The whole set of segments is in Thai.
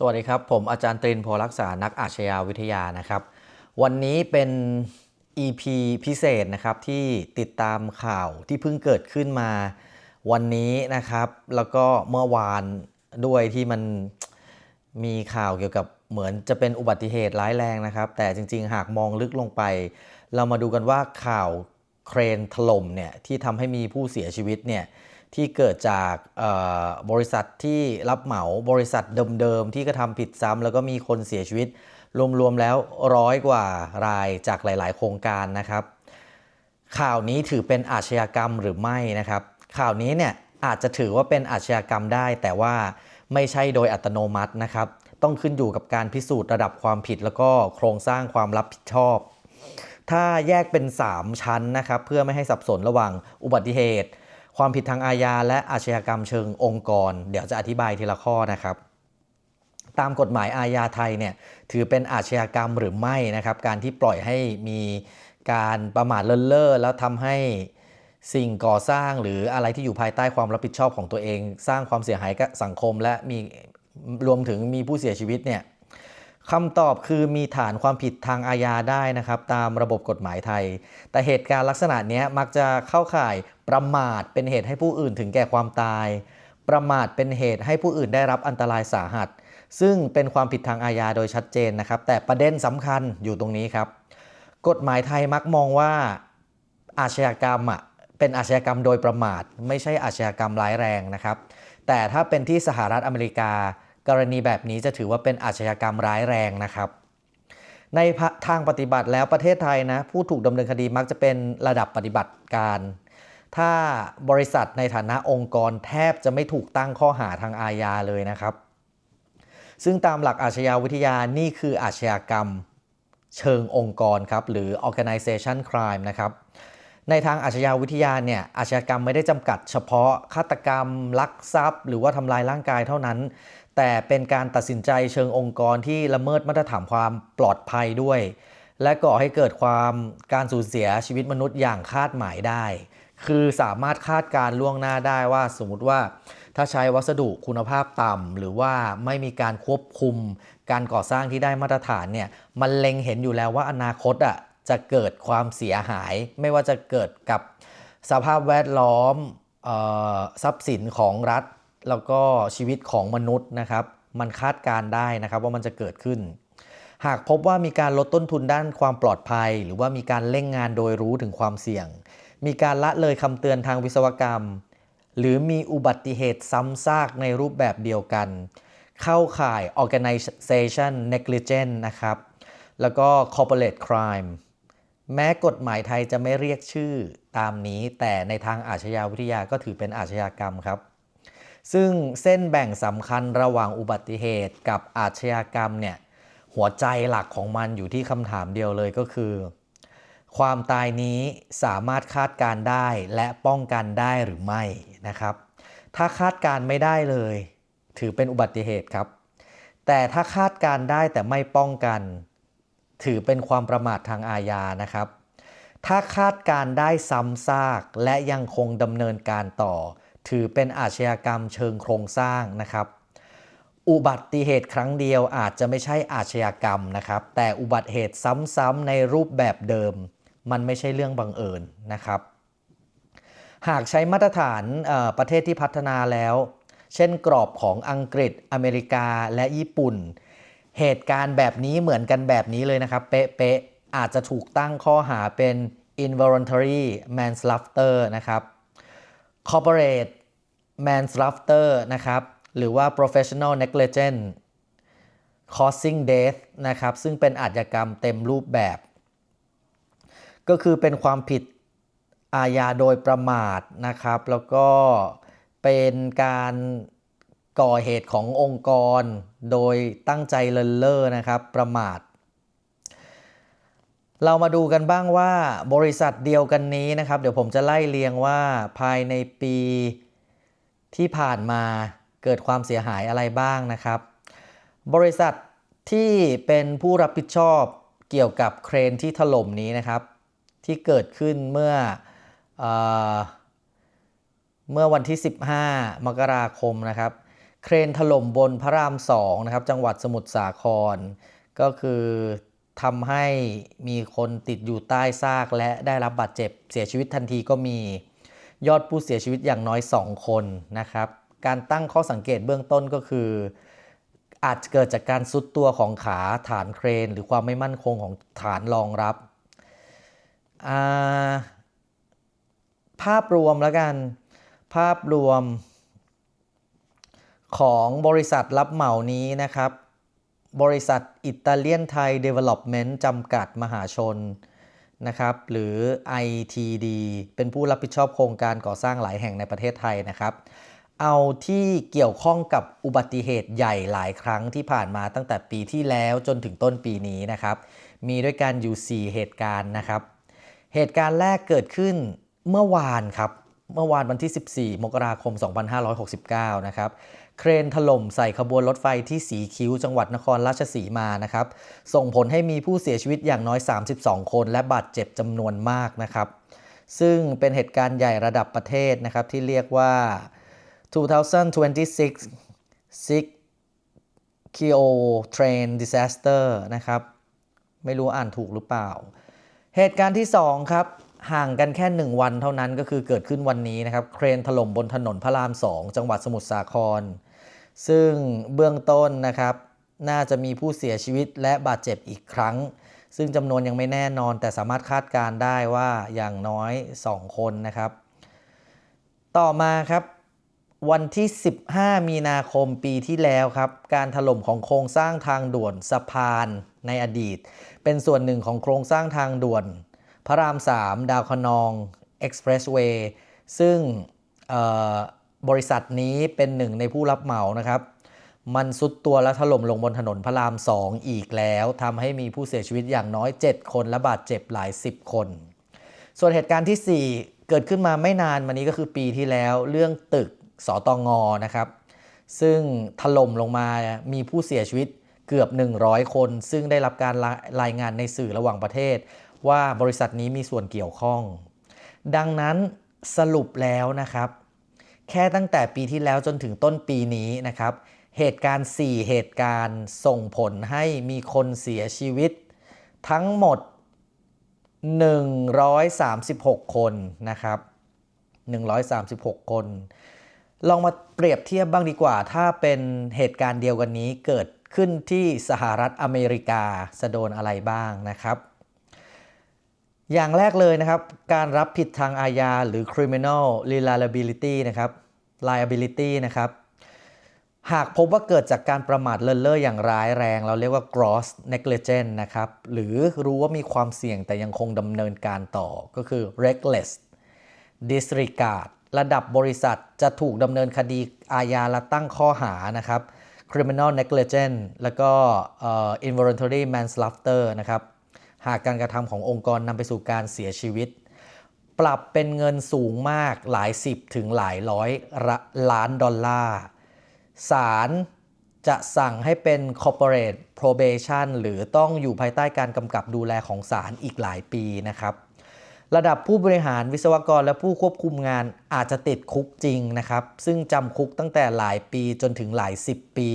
สวัสดีครับ ผมอาจารย์ตรินโพลักษานักอาชญาวิทยานะครับ วันนี้เป็น EP พิเศษนะครับที่ติดตามข่าวที่เพิ่งเกิดขึ้นมาวันนี้นะครับ แล้วก็เมื่อวานด้วยที่มันมีข่าวเกี่ยวกับเหมือนจะเป็นอุบัติเหตุร้ายแรงนะครับ แต่จริงๆ หากมองลึกลงไป เรามาดูกันว่าข่าวเครนถล่มเนี่ยที่ทำให้มีผู้เสียชีวิตเนี่ย ที่เกิดจากบริษัทที่รับเหมาบริษัทเดิมๆที่กระทำผิดซ้ำแล้วก็มีคนเสียชีวิต รวมๆแล้วร้อยกว่ารายจากหลาย ๆ โครงการนะครับ ข่าวนี้ถือเป็นอาชญากรรมหรือไม่นะครับ ข่าวนี้เนี่ยอาจจะถือว่าเป็นอาชญากรรมได้ แต่ว่าไม่ใช่โดยอัตโนมัตินะครับ ต้องขึ้นอยู่กับการพิสูจน์ระดับความผิด แล้วก็โครงสร้างความรับผิดชอบ ถ้าแยกเป็น 3 ชั้นนะครับ เพื่อไม่ให้สับสนระหว่างอุบัติเหตุ ความผิดทางอาญาและอาชญากรรมเชิงองค์กร เดี๋ยวจะอธิบายทีละข้อนะครับ ตามกฎหมายอาญาไทยเนี่ยถือเป็นอาชญากรรมหรือไม่นะครับ การที่ปล่อยให้มีการประมาทเลินเล่อแล้วทำให้สิ่งก่อสร้างหรืออะไรที่อยู่ภายใต้ความรับผิดชอบของตัวเอง สร้างความเสียหายกับสังคมและมีรวมถึงมีผู้เสียชีวิตเนี่ย คำตอบคือมีฐานความผิดทางอาญาได้นะครับ ตามระบบกฎหมายไทย แต่เหตุการณ์ลักษณะนี้มักจะเข้าข่ายประมาทเป็นเหตุให้ผู้อื่นถึงแก่ความตาย ประมาทเป็นเหตุให้ผู้อื่นได้รับอันตรายสาหัส ซึ่งเป็นความผิดทางอาญาโดยชัดเจนนะครับ แต่ประเด็นสำคัญอยู่ตรงนี้ครับ กฎหมายไทยมักมองว่าอาชญากรรมอะเป็นอาชญากรรมโดยประมาท ไม่ใช่อาชญากรรมร้ายแรงนะครับ แต่ถ้าเป็นที่สหรัฐอเมริกา กรณีแบบนี้จะถือว่าเป็นอาชญากรรมร้ายแรงนะครับ ในทางปฏิบัติแล้วประเทศไทยนะผู้ถูกดำเนินคดีมักจะเป็นระดับปฏิบัติการ ถ้าบริษัทในฐานะองค์กรแทบจะไม่ถูกตั้งข้อหาทางอาญาเลยนะครับ ซึ่งตามหลักอาชญาวิทยานี่คืออาชญากรรมเชิงองค์กรครับหรือ organization crime นะครับในทางอาชญาวิทยาเนี่ยอาชญากรรมไม่ได้จำกัดเฉพาะฆาตกรรม ลักทรัพย์ หรือว่าทำลายร่างกายเท่านั้น แต่เป็นการตัดสินใจเชิงองค์กรที่ละเมิดมาตรฐานความปลอดภัยด้วย และก่อให้เกิดความการสูญเสียชีวิตมนุษย์อย่างคาดหมายได้ คือสามารถคาดการล่วงหน้าได้ว่าสมมติว่า ถ้าใช้วัสดุคุณภาพต่ำหรือว่าไม่มีการควบคุม การก่อสร้างที่ได้มาตรฐานเนี่ยมันเล็งเห็นอยู่แล้วว่าอนาคตอะจะเกิดความเสียหาย ไม่ว่าจะเกิดกับสภาพแวดล้อมออทรัพย์สินของรัฐ แล้วก็ชีวิตของมนุษย์นะครับ มันคาดการได้นะครับว่ามันจะเกิดขึ้น หากพบว่ามีการลดต้นทุนด้านความปลอดภัย หรือว่ามีการเร่งงานโดยรู้ถึงความเสี่ยง มีการละเลยคำเตือนทางวิศวกรรม หรือมีอุบัติเหตุซ้ำซากในรูปแบบเดียวกัน เข้าข่าย organization negligence นะครับ แล้วก็ corporate crime แม้กฎหมายไทยจะไม่เรียกชื่อตามนี้ แต่ในทางอาชญาวิทยาก็ถือเป็นอาชญากรรมครับ ซึ่งเส้นแบ่งสำคัญระหว่างอุบัติเหตุกับอาชญากรรมเนี่ยหัวใจหลักของมันอยู่ที่คำถามเดียวเลยก็คือ ความตายนี้สามารถคาดการได้และป้องกันได้หรือไม่นะครับ ถ้าคาดการไม่ได้เลย ถือเป็นอุบัติเหตุครับ แต่ถ้าคาดการได้แต่ไม่ป้องกัน ถือเป็นความประมาททางอาญานะครับถ้าคาดการได้ซ้ำซากและยังคงดำเนินการต่อ ถือเป็นอาชญากรรมเชิงโครงสร้างนะครับ อุบัติเหตุครั้งเดียวอาจจะไม่ใช่อาชญากรรมนะครับ แต่อุบัติเหตุซ้ำๆในรูปแบบเดิม มันไม่ใช่เรื่องบังเอิญนะครับ หากใช้มาตรฐานประเทศที่พัฒนาแล้ว เช่นกรอบของอังกฤษ อเมริกาและญี่ปุ่น เหตุการณ์แบบนี้เหมือนกันแบบนี้เลยนะครับ เป๊ะๆอาจจะถูกตั้งข้อหาเป็น involuntary manslaughter นะครับ corporate manslaughter นะครับ หรือว่า professional negligence causing death นะครับ ซึ่งเป็นอาชญากรรมเต็มรูปแบบ ก็คือเป็นความผิดอาญาโดยประมาทนะครับ แล้วก็เป็นการก่อเหตุขององค์กร โดยตั้งใจเลินเล่อนะครับ ประมาท เรามาดูกันบ้างว่าบริษัทเดียวกันนี้นะครับ เดี๋ยวผมจะไล่เรียงว่าภายในปี ที่ผ่านมาเกิดความเสียหายอะไรบ้างนะครับ บริษัทที่เป็นผู้รับผิดชอบเกี่ยวกับเครนที่ถล่มนี้นะครับ ที่เกิดขึ้นเมื่อเอเมื่อวันที่ 15 มกราคมนะครับ เคเครนถล่มบนพระรามสองนะครับ จังหวัดสมุทรสาคร ก็คือทำให้มีคนติดอยู่ใต้ซากและได้รับบาดเจ็บเสียชีวิตทันทีก็มี ยอดผู้เสียชีวิตอย่างน้อย 2 คนนะครับ การตั้งข้อสังเกตเบื้องต้นก็คือ อาจเกิดจากการซุดตัวของขาฐานเครน หรือความไม่มั่นคงของฐานรองรับาภาพรวมแล้วกัน ภาพรวมของบริษัทรับเหมานี้นะครับ บริษัทอิตาเลียนไทยเดเวล็อปเมนต์จำกัดมหาชน นะครับหรือ ITD เป็นผู้รับผิดชอบโครงการก่อสร้างหลายแห่งในประเทศไทยนะครับ เอาที่เกี่ยวข้องกับอุบัติเหตุใหญ่หลายครั้งที่ผ่านมาตั้งแต่ปีที่แล้วจนถึงต้นปีนี้นะครับ มีด้วยกันอยู่ 4 เหตุการณ์นะครับ เหตุการณ์แรกเกิดขึ้นเมื่อวานครับ เมื่อวานวันที่ 14 มกราคม 2569 นะครับ เครนถล่มใส่ขบวนรถไฟที่สีคิ้วจังหวัดนครราชสีมานะครับ ส่งผลให้มีผู้เสียชีวิตอย่างน้อย 32 คน และบาดเจ็บจำนวนมากนะครับ ซึ่งเป็นเหตุการณ์ใหญ่ระดับประเทศนะครับ ที่เรียกว่า 2026 Six Kio Train Disaster นะครับ ไม่รู้อ่านถูกหรือเปล่า เหตุการณ์ที่ 2 ครับห่างกันแค่ 1 วันเท่านั้นก็คือเกิดขึ้นวันนี้นะครับ เครนถล่มบนถนนพระราม 2 จังหวัดสมุทรสาคร ซึ่งเบื้องต้นนะครับ น่าจะมีผู้เสียชีวิตและบาดเจ็บอีกครั้ง ซึ่งจำนวนยังไม่แน่นอน แต่สามารถคาดการได้ว่าอย่างน้อย 2 คนนะครับ ต่อมาครับ วันที่ 15 มีนาคมปีที่แล้วครับ การถล่มของโครงสร้างทางด่วนสะพานในอดีต เป็นส่วนหนึ่งของโครงสร้างทางด่วน พระราม 3 ดาวคะนอง Expressway ซึ่งเอ่อ บริษัทนี้เป็นหนึ่งในผู้รับเหมานะครับ มันซุดตัวและถล่มลงบนถนนพระราม 2 อีกแล้วทำให้มีผู้เสียชีวิตอย่างน้อย 7 คนและบาดเจ็บหลาย 10 คน ส่วนเหตุการณ์ที่ 4 เกิดขึ้นมาไม่นานมานี้ก็คือปีที่แล้วเรื่องตึกสตงอนะครับ ซึ่งถล่มลงมามีผู้เสียชีวิตเกือบ 100 คน ซึ่งได้รับการรายงานในสื่อระหว่างประเทศ ว่าบริษัทนี้มีส่วนเกี่ยวข้อง ดังนั้นสรุปแล้วนะครับ แค่ตั้งแต่ปีที่แล้วจนถึงต้นปีนี้นะครับ เหตุการณ์ 4 เหตุการณ์ส่งผลให้มีคนเสียชีวิต ทั้งหมด 136 คนนะครับ 136 คน ลองมาเปรียบเทียบบ้างดีกว่า ถ้าเป็นเหตุการณ์เดียวกันนี้เกิดขึ้นที่สหรัฐอเมริกาจะโดนอะไรบ้างนะครับ อย่างแรกเลยนะครับ การรับผิดทางอาญาหรือ criminal liability นะครับ liability นะครับ หากพบว่าเกิดจากการประมาทเลินเล่ออย่างร้ายแรง เราเรียกว่า gross negligence นะครับ หรือรู้ว่ามีความเสี่ยงแต่ยังคงดำเนินการต่อก็คือ reckless disregard ระดับบริษัทจะถูกดำเนินคดีอาญาและตั้งข้อหานะครับ criminal negligence แล้วก็ involuntary manslaughter นะครับ หากการกระทำขององค์กรนำไปสู่การเสียชีวิต ปรับเป็นเงินสูงมากหลายสิบถึงหลายร้อยล้านดอลลาร์ศาลจะสั่งให้เป็น corporate probation หรือต้องอยู่ภายใต้การกำกับดูแลของศาลอีกหลายปีนะครับ ระดับผู้บริหารวิศวกรและผู้ควบคุมงานอาจจะติดคุกจริงนะครับ ซึ่งจำคุกตั้งแต่หลายปีจนถึงหลายสิบปี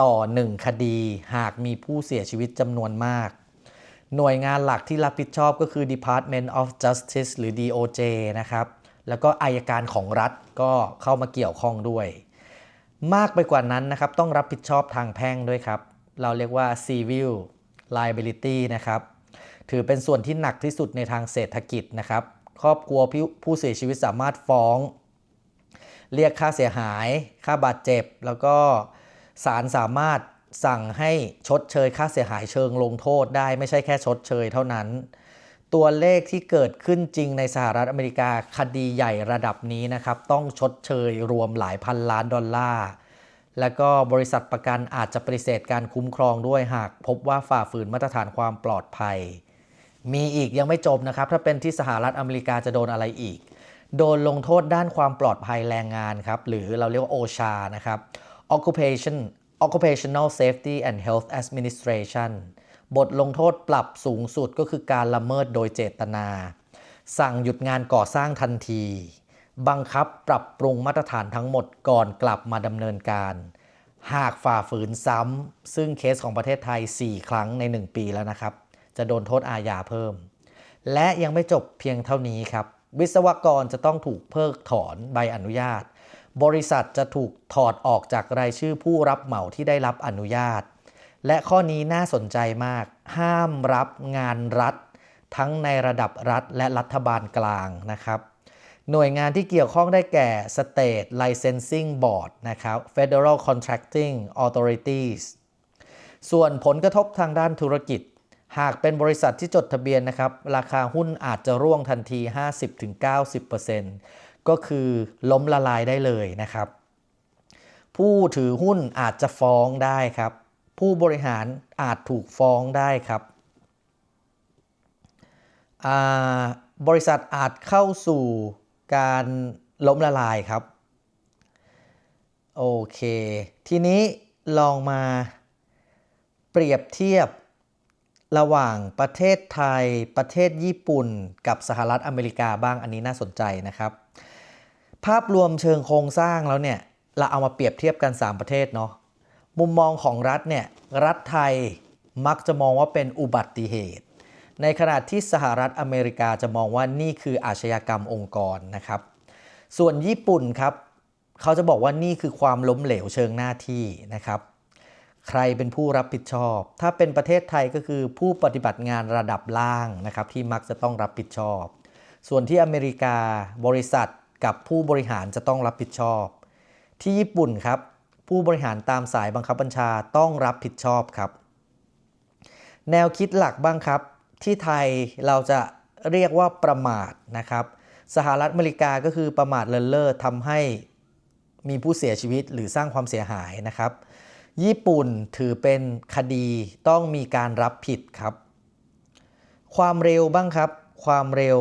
ต่อ 1 คดี หากมีผู้เสียชีวิตจำนวนมาก หน่วยงานหลักที่รับผิดชอบก็คือ Department of Justice หรือ DOJ นะครับ แล้วก็อายการของรัฐก็เข้ามาเกี่ยวข้องด้วย มากไปกว่านั้นนะครับ ต้องรับผิดชอบทางแพ่งด้วยครับ เราเรียกว่า civil liability นะครับ ถือเป็นส่วนที่หนักที่สุดในทางเศรษฐกิจนะครับ ครอบครัวผู้เสียชีวิตสามารถฟ้อง เรียกค่าเสียหาย ค่าบาดเจ็บ แล้วก็ศาลสามารถ สั่งให้ชดเชยค่าเสียหายเชิงลงโทษได้ไม่ใช่แค่ชดเชยเท่านั้น ตัวเลขที่เกิดขึ้นจริงในสหรัฐอเมริกาคดีใหญ่ระดับนี้นะครับ ต้องชดเชยรวมหลายพันล้านดอลลาร์แล้วก็บริษัทประกันอาจจะปฏิเสธการคุ้มครองด้วยหากพบว่าฝ่าฝืนมาตรฐานความปลอดภัย มีอีกยังไม่จบนะครับ ถ้าเป็นที่สหรัฐอเมริกาจะโดนอะไรอีก โดนลงโทษด้านความปลอดภัยแรงงานครับ หรือเราเรียกว่า OSHA นะครับ Occupation Occupational Safety and Health Administration บทลงโทษปรับสูงสุดก็คือการละเมิดโดยเจตนา สั่งหยุดงานก่อสร้างทันที บังคับปรับปรุงมาตรฐานทั้งหมดก่อนกลับมาดำเนินการ หากฝ่าฝืนซ้ำ ซึ่งเคสของประเทศไทย 4 ครั้งใน 1 ปีแล้วนะครับ จะโดนโทษอาญาเพิ่ม และยังไม่จบเพียงเท่านี้ครับ วิศวกรจะต้องถูกเพิกถอนใบอนุญาต บริษัทจะถูกถอดออกจากรายชื่อผู้รับเหมาที่ได้รับอนุญาต และข้อนี้น่าสนใจมาก ห้ามรับงานรัฐ ทั้งในระดับรัฐและรัฐบาลกลางนะครับ หน่วยงานที่เกี่ยวข้องได้แก่ State Licensing Board นะครับ Federal Contracting Authorities ส่วนผลกระทบทางด้านธุรกิจ หากเป็นบริษัทที่จดทะเบียนนะครับ ราคาหุ้นอาจจะร่วงทันที 50-90% ก็คือล้มละลายได้เลยนะครับ ผู้ถือหุ้นอาจจะฟ้องได้ครับ ผู้บริหารอาจถูกฟ้องได้ครับบริษัทอาจเข้าสู่การล้มละลายครับ โอเค ทีนี้ลองมาเปรียบเทียบระหว่างประเทศไทย ประเทศญี่ปุ่น กับสหรัฐอเมริกาบ้างอันนี้น่าสนใจนะครับ ภาพรวมเชิงโครงสร้างแล้วเนี่ยเราเอามาเปรียบเทียบกัน 3 ประเทศเนาะมุมมองของรัฐเนี่ยรัฐไทยมักจะมองว่าเป็นอุบัติเหตุ ในขณะที่สหรัฐอเมริกาจะมองว่านี่คืออาชญากรรมองค์กรนะครับ ส่วนญี่ปุ่นครับเขาจะบอกว่านี่คือความล้มเหลวเชิงหน้าที่นะครับ ใครเป็นผู้รับผิดชอบ ถ้าเป็นประเทศไทยก็คือผู้ปฏิบัติงานระดับล่างนะครับที่มักจะต้องรับผิดชอบ ส่วนที่อเมริกาบริษัท กับผู้บริหารจะต้องรับผิดชอบ ที่ญี่ปุ่นครับ ผู้บริหารตามสายบังคับบัญชาต้องรับผิดชอบครับ แนวคิดหลักบ้างครับ ที่ไทยเราจะเรียกว่าประมาทนะครับ สหรัฐอเมริกาก็คือประมาทเลินเล่อทำให้มีผู้เสียชีวิตหรือสร้างความเสียหายนะครับ ญี่ปุ่นถือเป็นคดีต้องมีการรับผิดครับ ความเร็วบ้างครับ ความเร็ว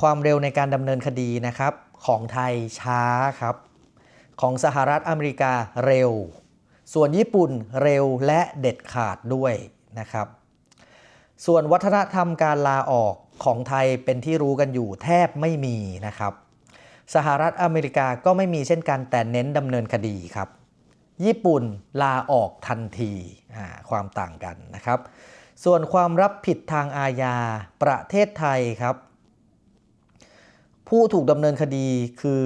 ความเร็วในการดำเนินคดีนะครับของไทยช้าครับ ของสหรัฐอเมริกาเร็ว ส่วนญี่ปุ่นเร็วและเด็ดขาดด้วยนะครับ ส่วนวัฒนธรรมการลาออกของไทยเป็นที่รู้กันอยู่แทบไม่มีนะครับ สหรัฐอเมริกาก็ไม่มีเช่นกันแต่เน้นดำเนินคดีครับ ญี่ปุ่นลาออกทันทีความต่างกันนะครับ ส่วนความรับผิดทางอาญาประเทศไทยครับ ผู้ถูกดำเนินคดีคือ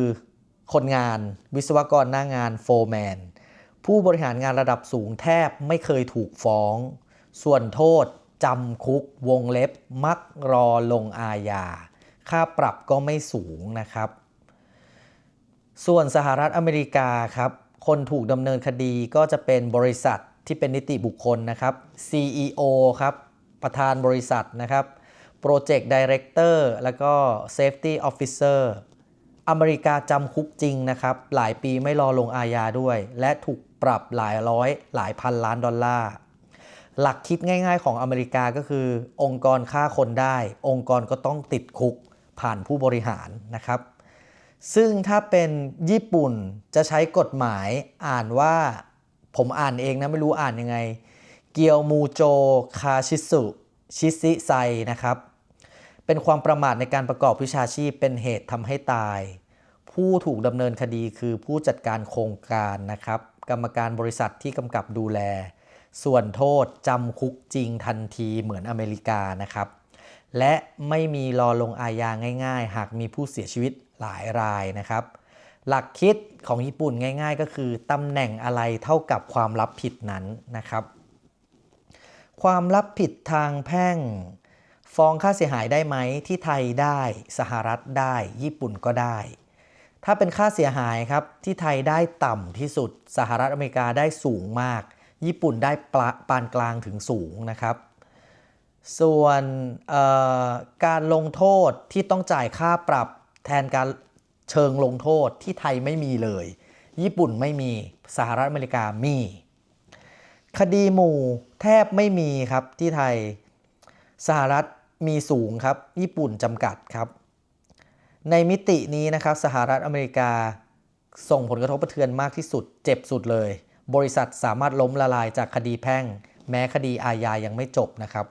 คนงาน วิศวกรหน้างานโฟร์แมน ผู้บริหารงานระดับสูงแทบไม่เคยถูกฟ้อง ส่วนโทษจำคุกวงเล็บมักรอลงอาญา ค่าปรับก็ไม่สูงนะครับ ส่วนสหรัฐอเมริกาครับ คนถูกดำเนินคดีก็จะเป็นบริษัทที่เป็นนิติบุคคลนะครับ CEO ครับ ประธานบริษัทนะครับ Project Director แล้วก็ Safety Officer อเมริกาจำคุกจริงนะครับ หลายปีไม่รอลงอาญาด้วย และถูกปรับหลายร้อยหลายพันล้านดอลลาร์ หลักคิดง่ายๆของอเมริกาก็คือ องค์กรฆ่าคนได้ องค์กรก็ต้องติดคุกผ่านผู้บริหารนะครับ ซึ่งถ้าเป็นญี่ปุ่นจะใช้กฎหมายอ่านว่าผมอ่านเองนะไม่รู้อ่านยังไง เกียวมูโจคาชิสุชิซิไซนะครับ เป็นความประมาทในการประกอบวิชาชีพเป็นเหตุทำให้ตาย ผู้ถูกดำเนินคดีคือผู้จัดการโครงการนะครับ กรรมการบริษัทที่กำกับดูแล ส่วนโทษจำคุกจริงทันทีเหมือนอเมริกานะครับ และไม่มีรอลงอาญาง่าย ๆ หากมีผู้เสียชีวิตหลายรายนะครับ หลักคิดของญี่ปุ่นง่าย ๆ ก็คือตำแหน่งอะไรเท่ากับความรับผิดนั้นนะครับ ความรับผิดทางแพ่ง ฟ้องค่าเสียหายได้ไหมที่ไทยได้ สหรัฐได้ ญี่ปุ่นก็ได้ ถ้าเป็นค่าเสียหายครับที่ไทยได้ต่ำที่สุด สหรัฐอเมริกาได้สูงมาก ญี่ปุ่นได้ปานกลางถึงสูงนะครับส่วนการลงโทษที่ต้องจ่ายค่าปรับแทนการเชิงลงโทษที่ไทยไม่มีเลย ญี่ปุ่นไม่มีสหรัฐอเมริกามี คดีหมู่แทบไม่มีครับที่ไทยสหรัฐ มีสูงครับ ญี่ปุ่นจำกัดครับ ในมิตินี้นะครับสหรัฐอเมริกา ส่งผลกระทบกระเทือนมากที่สุด เจ็บสุดเลย บริษัทสามารถล้มละลายจากคดีแพ่ง แม้คดีอาญายังไม่จบนะครับ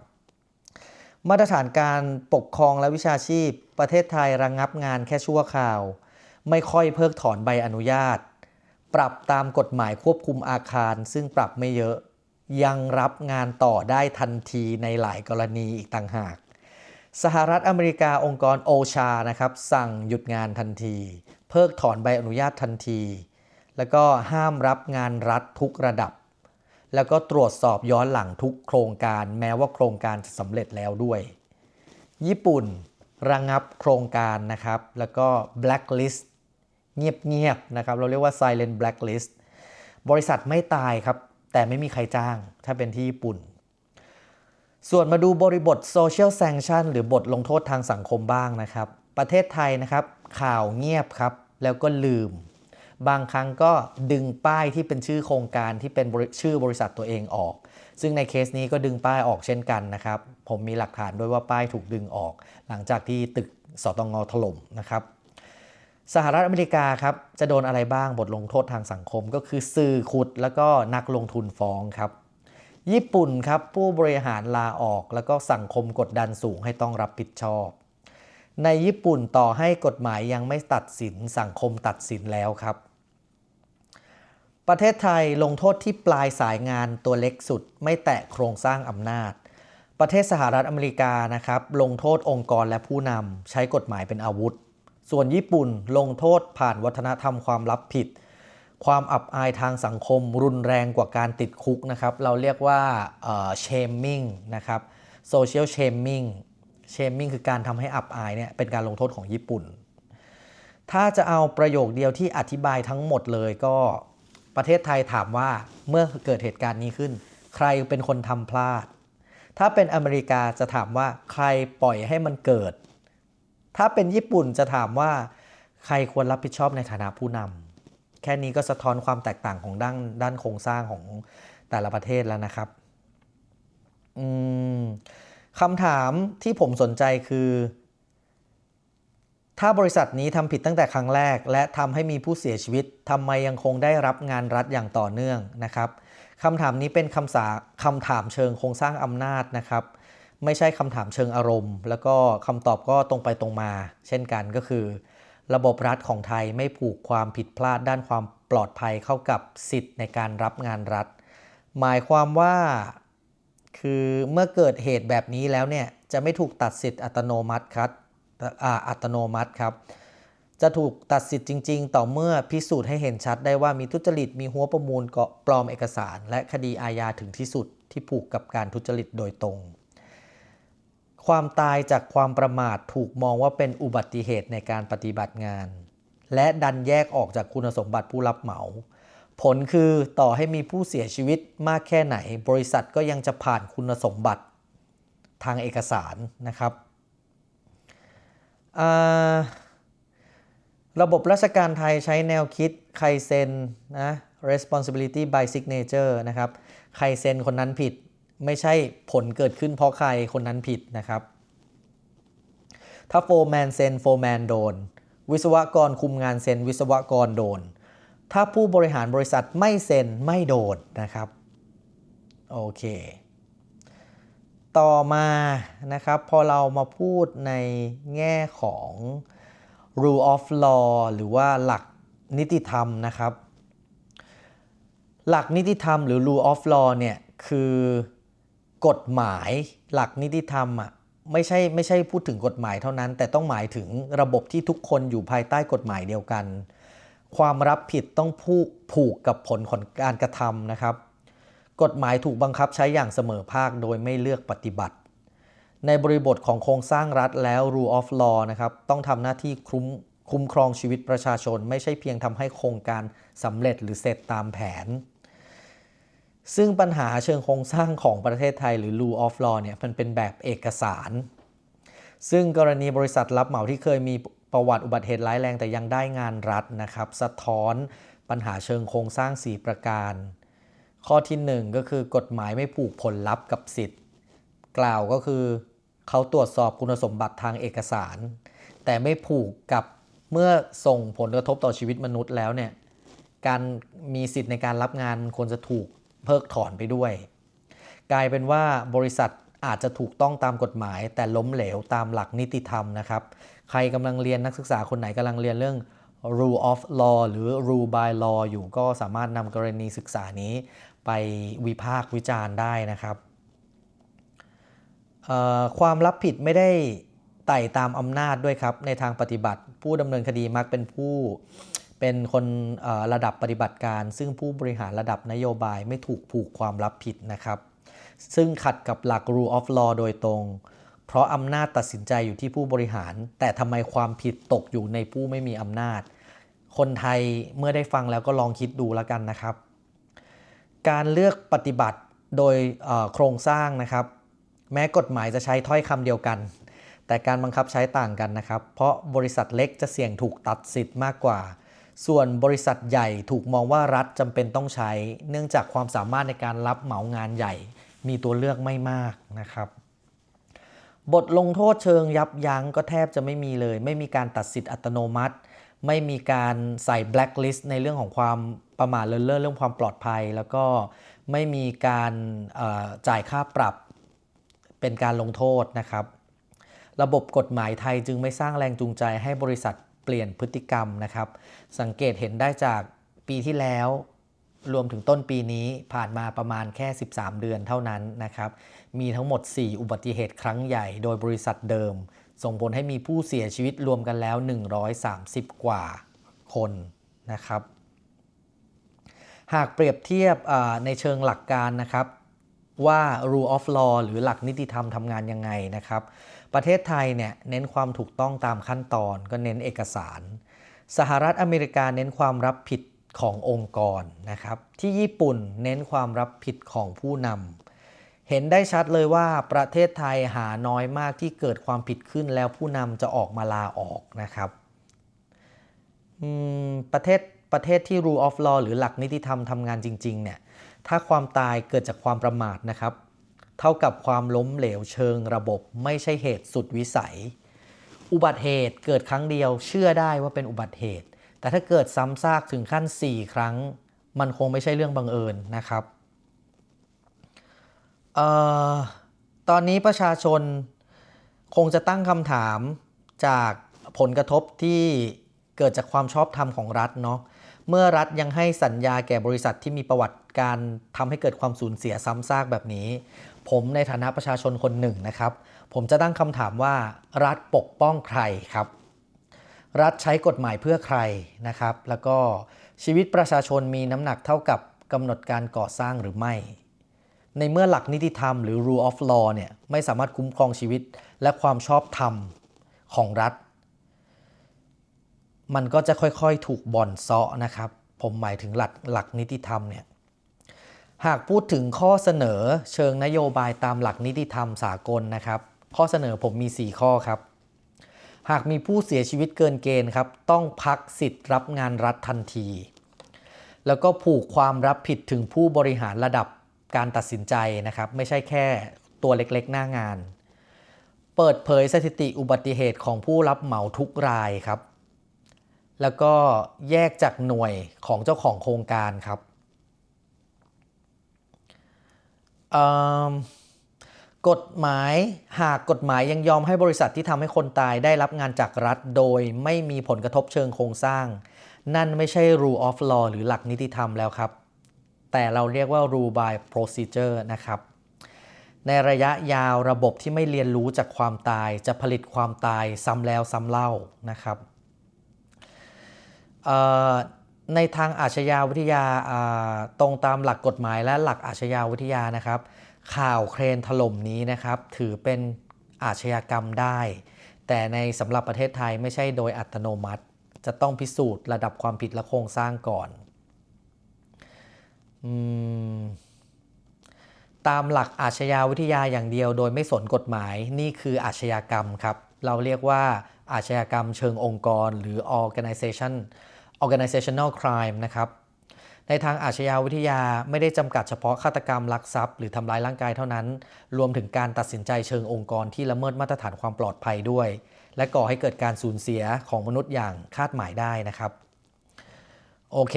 มาตรฐานการปกครองและวิชาชีพ ประเทศไทยระงงับงานแค่ชั่วคราว ไม่ค่อยเพิกถอนใบอนุญาต ปรับตามกฎหมายควบคุมอาคาร ซึ่งปรับไม่เยอะ ยังรับงานต่อได้ทันทีในหลายกรณีอีกต่างหาก สหรัฐอเมริกาองค์กรโอชานะครับสั่งหยุดงานทันที เพิกถอนใบอนุญาตทันที แล้วก็ห้ามรับงานรัฐทุกระดับ แล้วก็ตรวจสอบย้อนหลังทุกโครงการแม้ว่าโครงการจะสำเร็จแล้วด้วย ญี่ปุ่นระงับโครงการนะครับ แล้วก็ blacklist เงียบๆนะครับ เราเรียกว่า silent blacklist บริษัทไม่ตายครับ แต่ไม่มีใครจ้างถ้าเป็นที่ญี่ปุ่น ส่วนมาดูบริบท social sanction หรือบทลงโทษทางสังคมบ้างนะครับ ประเทศไทยนะครับข่าวเงียบครับ แล้วก็ลืม บางครั้งก็ดึงป้ายที่เป็นชื่อโครงการที่เป็นชื่อบริษัทตัวเองออก ซึ่งในเคสนี้ก็ดึงป้ายออกเช่นกันนะครับ ผมมีหลักฐานด้วยว่าป้ายถูกดึงออก หลังจากที่ตึกสตงถล่มนะครับสหรัฐอเมริกาครับจะโดนอะไรบ้างบทลงโทษทางสังคมก็คือสื่อขุดแล้วก็นักลงทุนฟ้องครับ ญี่ปุ่นครับผู้บริหารลาออก แล้วก็สังคมกดดันสูงให้ต้องรับผิดชอบ ในญี่ปุ่นต่อให้กฎหมายยังไม่ตัดสินสังคมตัดสินแล้วครับ ประเทศไทยลงโทษที่ปลายสายงานตัวเล็กสุด ไม่แตะโครงสร้างอำนาจ ประเทศสหรัฐอเมริกานะครับลงโทษองค์กรและผู้นำใช้กฎหมายเป็นอาวุธ ส่วนญี่ปุ่นลงโทษผ่านวัฒนธรรมความลับผิด ความอับอายทางสังคมรุนแรงกว่าการติดคุกนะครับ เราเรียกว่าเอ่อ shaming นะครับ social shaming shaming คือการทำให้อับอายเนี่ยเป็นการลงโทษของญี่ปุ่น ถ้าจะเอาประโยคเดียวที่อธิบายทั้งหมดเลยก็ประเทศไทยถามว่าเมื่อเกิดเหตุการณ์นี้ขึ้น ใครเป็นคนทำพลาด ถ้าเป็นอเมริกาจะถามว่าใครปล่อยให้มันเกิด ถ้าเป็นญี่ปุ่นจะถามว่า ใครควรรับผิดชอบในฐานะผู้นำ แค่นี้ก็สะท้อนความแตกต่างของด้านด้านโครงสร้างของแต่ละประเทศแล้วนะครับคำถามที่ผมสนใจคือ ถ้าบริษัทนี้ทำผิดตั้งแต่ครั้งแรก และทำให้มีผู้เสียชีวิตทำไมยังคงได้รับงานรัฐอย่างต่อเนื่องนะครับคำถามนี้เป็นคำสาคำถามเชิงโครงสร้างอำนาจนะครับ ไม่ใช่คำถามเชิงอารมณ์ แล้วก็คำตอบก็ตรงไปตรงมา เช่นกันก็คือ ระบบรัฐของไทยไม่ผูกความผิดพลาดด้านความปลอดภัยเข้ากับสิทธิ์ในการรับงานรัฐ หมายความว่าคือเมื่อเกิดเหตุแบบนี้แล้วเนี่ยจะไม่ถูกตัดสิทธิ์อัตโนมัติครับอัตโนมัติครับ จะถูกตัดสิทธิ์จริง ๆ ต่อเมื่อพิสูจน์ให้เห็นชัดได้ว่ามีทุจริตมีหัวประมูลเกาะปลอมเอกสาร และคดีอาญาถึงที่สุดที่ผูกกับการทุจริตโดยตรง ความตายจากความประมาทถูกมองว่าเป็นอุบัติเหตุในการปฏิบัติงาน และดันแยกออกจากคุณสมบัติผู้รับเหมา ผลคือต่อให้มีผู้เสียชีวิตมากแค่ไหน บริษัทก็ยังจะผ่านคุณสมบัติทางเอกสารนะครับระบบราชการไทยใช้แนวคิดใครเซ็นนะ responsibility by signature นะครับ ใครเซ็นคนนั้นผิด ไม่ใช่ผลเกิดขึ้นเพราะใครคนนั้นผิดนะครับ ถ้าโฟร์แมนเซ็นโฟร์แมนโดน วิศวกรคุมงานเซ็นวิศวกรโดน ถ้าผู้บริหารบริษัทไม่เซ็นไม่โดนนะครับ โอเค ต่อมานะครับ พอเรามาพูดในแง่ของ rule of law หรือว่าหลักนิติธรรมนะครับ หลักนิติธรรมหรือ rule of law เนี่ยคือ กฎหมายหลักนิติธรรมอะไม่ใช่ไม่ใช่พูดถึงกฎหมายเท่านั้น แต่ต้องหมายถึงระบบที่ทุกคนอยู่ภายใต้กฎหมายเดียวกัน ความรับผิดต้องผูกผูกกับผลของการกระทำนะครับ กฎหมายถูกบังคับใช้อย่างเสมอภาคโดยไม่เลือกปฏิบัติ ในบริบทของโครงสร้างรัฐแล้ว rule of law นะครับต้องทำหน้าที่คุ้มคุ้มครองชีวิตประชาชน ไม่ใช่เพียงทำให้โครงการสำเร็จหรือเสร็จตามแผน ซึ่งปัญหาเชิงโครงสร้างของประเทศไทยหรือ rule of law เนี่ยมันเป็นแบบเอกสาร ซึ่งกรณีบริษัทรับเหมาที่เคยมีประวัติอุบัติเหตุร้ายแรงแต่ยังได้งานรัฐนะครับ สะท้อนปัญหาเชิงโครงสร้าง 4 ประการ ข้อที่ 1 ก็คือกฎหมายไม่ผูกผลลัพธ์กับสิทธิ์ กล่าวก็คือเขาตรวจสอบคุณสมบัติทางเอกสาร แต่ไม่ผูกกับเมื่อส่งผลกระทบต่อชีวิตมนุษย์แล้วเนี่ยการมีสิทธิ์ในการรับงานมันควรจะถูก เพิกถอนไปด้วย กลายเป็นว่าบริษัทอาจจะถูกต้องตามกฎหมาย แต่ล้มเหลวตามหลักนิติธรรมนะครับ ใครกำลังเรียนนักศึกษาคนไหนกำลังเรียนเรื่อง rule of law หรือ rule by law อยู่ก็สามารถนำกรณีศึกษานี้ไปวิพากษ์วิจารณ์ได้นะครับ ความรับผิดไม่ได้ไต่ตามอำนาจด้วยครับ ในทางปฏิบัติ ผู้ดำเนินคดีมักเป็นผู้ เป็นคนระดับปฏิบัติการ ซึ่งผู้บริหารระดับนโยบายไม่ถูกผูกความรับผิดนะครับ ซึ่งขัดกับหลัก rule of law โดยตรง เพราะอำนาจตัดสินใจอยู่ที่ผู้บริหาร แต่ทำไมความผิดตกอยู่ในผู้ไม่มีอำนาจ คนไทยเมื่อได้ฟังแล้วก็ลองคิดดูแล้วกันนะครับ การเลือกปฏิบัติโดยโครงสร้างนะครับ แม้กฎหมายจะใช้ถ้อยคำเดียวกันแต่การบังคับใช้ต่างกันนะครับ เพราะบริษัทเล็กจะเสี่ยงถูกตัดสิทธิ์มากกว่า ส่วนบริษัทใหญ่ถูกมองว่ารัฐจำเป็นต้องใช้ เนื่องจากความสามารถในการรับเหมางานใหญ่ มีตัวเลือกไม่มากนะครับ บทลงโทษเชิงยับยั้งก็แทบจะไม่มีเลย ไม่มีการตัดสิทธิ์อัตโนมัติ ไม่มีการใส่ blacklist ในเรื่องของความประมาทเลินเล่อเรื่องความปลอดภัย แล้วก็ไม่มีการจ่ายค่าปรับเป็นการลงโทษนะครับ ระบบกฎหมายไทยจึงไม่สร้างแรงจูงใจให้บริษัท เปลี่ยนพฤติกรรมนะครับ สังเกตเห็นได้จากปีที่แล้ว รวมถึงต้นปีนี้ผ่านมาประมาณแค่ 13 เดือนเท่านั้นนะครับ มีทั้งหมด 4 อุบัติเหตุครั้งใหญ่โดยบริษัทเดิม ส่งผลให้มีผู้เสียชีวิตรวมกันแล้ว 130 กว่าคนนะครับ หากเปรียบเทียบในเชิงหลักการนะครับ ว่า rule of law หรือหลักนิติธรรมทำงานยังไงนะครับ ประเทศไทยเนี่ยเน้นความถูกต้องตามขั้นตอนก็เน้นเอกสาร สหรัฐอเมริกาเน้นความรับผิดขององค์กรนะครับ ที่ญี่ปุ่นเน้นความรับผิดของผู้นำเห็นได้ชัดเลยว่าประเทศไทยหาน้อยมากที่เกิดความผิดขึ้นแล้วผู้นำจะออกมาลาออกนะครับประเทศประเทศที่ rule of law หรือหลักนิติธรรมทำงานจริงๆเนี่ย ถ้าความตายเกิดจากความประมาทนะครับ เท่ากับความล้มเหลวเชิงระบบไม่ใช่เหตุสุดวิสัย อุบัติเหตุเกิดครั้งเดียวเชื่อได้ว่าเป็นอุบัติเหตุ แต่ถ้าเกิดซ้ำซากถึงขั้น 4 ครั้ง มันคงไม่ใช่เรื่องบังเอิญนะครับออตอนนี้ประชาชนคงจะตั้งคำถามจากผลกระทบที่เกิดจากความชอบธรรมของรัฐเนาะ เมื่อรัฐยังให้สัญญาแก่บริษัทที่มีประวัติการทำให้เกิดความสูญเสียซ้ำซากแบบนี้ ผมในฐานะประชาชนคนหนึ่งนะครับ ผมจะตั้งคำถามว่ารัฐปกป้องใครครับ รัฐใช้กฎหมายเพื่อใครนะครับ แล้วก็ชีวิตประชาชนมีน้ำหนักเท่ากับกำหนดการก่อสร้างหรือไม่ ในเมื่อหลักนิติธรรมหรือ rule of law เนี่ยไม่สามารถคุ้มครองชีวิตและความชอบธรรมของรัฐ มันก็จะค่อยๆถูกบ่อนเซาะนะครับ ผมหมายถึงหลักหลักนิติธรรมเนี่ยหากพูดถึงข้อเสนอเชิงนโยบายตามหลักนิติธรรมสากลนะครับ ข้อเสนอผมมี 4 ข้อครับ หากมีผู้เสียชีวิตเกินเกณฑ์ครับ ต้องพักสิทธิ์รับงานรัฐทันที แล้วก็ผูกความรับผิดถึงผู้บริหารระดับการตัดสินใจนะครับ ไม่ใช่แค่ตัวเล็กๆ หน้างาน เปิดเผยสถิติอุบัติเหตุของผู้รับเหมาทุกรายครับ แล้วก็แยกจากหน่วยของเจ้าของโครงการครับกฎหมายหากกฎหมายยังยอมให้บริษัทที่ทำให้คนตายได้รับงานจากรัฐ โดยไม่มีผลกระทบเชิงโครงสร้าง นั่นไม่ใช่ rule of law หรือหลักนิติธรรมแล้วครับ แต่เราเรียกว่า rule by procedure นะครับ ในระยะยาวระบบที่ไม่เรียนรู้จากความตาย จะผลิตความตายซ้ำแล้วซ้ำเล่านะครับ ในทางอาชญาวิทยาตรงตามหลักกฎหมายและหลักอาชญาวิทยานะครับ ข่าวเครนถล่มนี้นะครับ ถือเป็นอาชญากรรมได้ แต่ในสำหรับประเทศไทยไม่ใช่โดยอัตโนมัติ จะต้องพิสูจน์ระดับความผิดและโครงสร้างก่อนอตามหลักอาชญาวิทยาอย่างเดียว โดยไม่สนกฎหมายนี่คืออาชญากรรมครับ เราเรียกว่าอาชญากรรมเชิงองค์กรหรือ organization organizational crime นะครับ ในทางอาชญาวิทยาไม่ได้จำกัดเฉพาะฆาตกรรมลักทรัพย์หรือทำร้ายร่างกายเท่านั้น รวมถึงการตัดสินใจเชิงองค์กรที่ละเมิดมาตรฐานความปลอดภัยด้วย และก่อให้เกิดการสูญเสียของมนุษย์อย่างคาดหมายได้นะครับ โอเค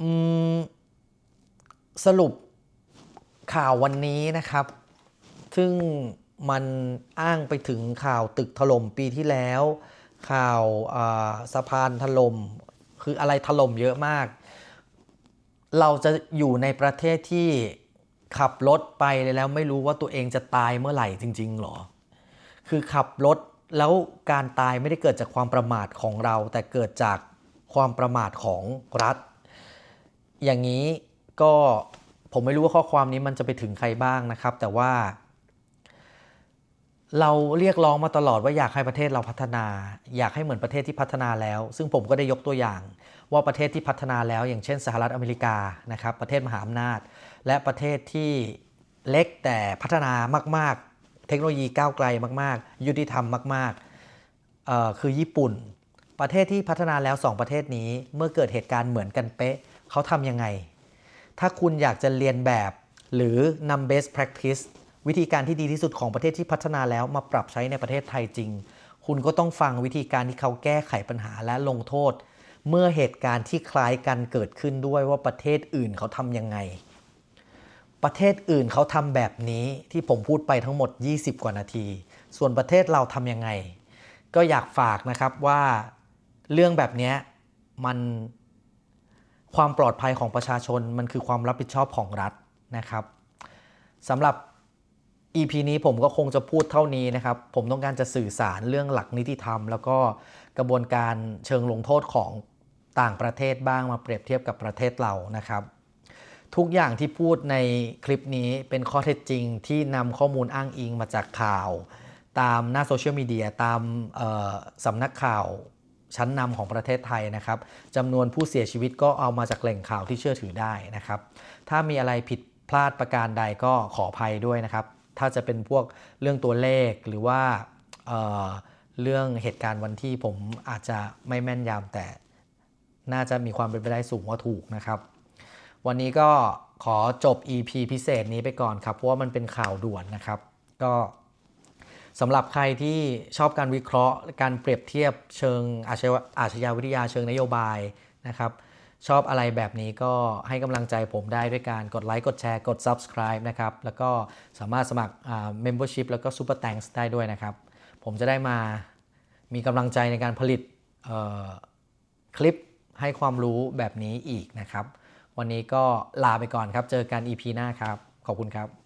อสรุปข่าววันนี้นะครับ ซึ่งมันอ้างไปถึงข่าวตึกถล่มปีที่แล้ว ข่าวาสะพานถล่มคืออะไรถล่มเยอะมาก เราจะอยู่ในประเทศที่ขับรถไปแล้วไม่รู้ว่าตัวเองจะตายเมื่อไหร่จริง ๆหรอ คือขับรถแล้วการตายไม่ได้เกิดจากความประมาทของเรา แต่เกิดจากความประมาทของรัฐ อย่างนี้ก็ผมไม่รู้ว่าข้อความนี้มันจะไปถึงใครบ้างนะครับ แต่ว่า เราเรียกร้องมาตลอดว่าอยากให้ประเทศเราพัฒนา อยากให้เหมือนประเทศที่พัฒนาแล้ว ซึ่งผมก็ได้ยกตัวอย่าง ว่าประเทศที่พัฒนาแล้ว อย่างเช่น สหรัฐอเมริกานะครับประเทศมหาอำนาจ และประเทศที่เล็กแต่พัฒนามาก ๆ เทคโนโลยีก้าวไกลมาก ๆ ยุติธรรมมากๆคือญี่ปุ่น ประเทศที่พัฒนาแล้ว 2 ประเทศนี้เมื่อเกิดเหตุการณ์เหมือนกันเป๊ะเขาทำยังไง ถ้าคุณอยากจะเรียนแบบหรือนำ best practice วิธีการที่ดีที่สุดของประเทศที่พัฒนาแล้วมาปรับใช้ในประเทศไทยจริง คุณก็ต้องฟังวิธีการที่เขาแก้ไขปัญหาและลงโทษ เมื่อเหตุการณ์ที่คล้ายกันเกิดขึ้นด้วยว่าประเทศอื่นเขาทำยังไง ประเทศอื่นเขาทำแบบนี้ที่ผมพูดไปทั้งหมด 20 กว่านาที ส่วนประเทศเราทำยังไง ก็อยากฝากนะครับว่าเรื่องแบบนี้มันความปลอดภัยของประชาชนมันคือความรับผิดชอบของรัฐนะครับสำหรับ EP นี้ผมก็คงจะพูดเท่านี้นะครับ ผมต้องการจะสื่อสารเรื่องหลักนิติธรรม แล้วก็กระบวนการเชิงลงโทษของต่างประเทศบ้างมาเปรียบเทียบกับประเทศเรานะครับ ทุกอย่างที่พูดในคลิปนี้เป็นข้อเท็จจริงที่นำข้อมูลอ้างอิงมาจากข่าว ตามหน้าโซเชียลมีเดียตามสำนักข่าวชั้นนำของประเทศไทยนะครับจำนวนผู้เสียชีวิตก็เอามาจากแหล่งข่าวที่เชื่อถือได้นะครับ ถ้ามีอะไรผิดพลาดประการใดก็ขออภัยด้วยนะครับ ถ้าจะเป็นพวกเรื่องตัวเลขหรือว่าเเรื่องเหตุการณ์วันที่ผมอาจจะไม่แม่นยำแต่ น่าจะมีความเป็นไปได้สูงว่าถูกนะครับ วันนี้ก็ขอจบ EP พิเศษนี้ไปก่อนครับ เพราะว่ามันเป็นข่าวด่วนนะครับ ก็สำหรับใครที่ชอบการวิเคราะห์ การเปรียบเทียบเชิงอาชญาอาชญาวิทยาเชิงนโยบายนะครับ ชอบอะไรแบบนี้ก็ให้กำลังใจผมได้ด้วยการกดไลค์กดแชร์กด subscribe นะครับ แล้วก็สามารถสมัคร membership แล้วก็ super thanks ได้ด้วยนะครับ ผมจะได้มามีกำลังใจในการผลิตคลิปให้ความรู้แบบนี้อีกนะครับ วันนี้ก็ลาไปก่อนครับ เจอกัน EP หน้าครับ ขอบคุณครับ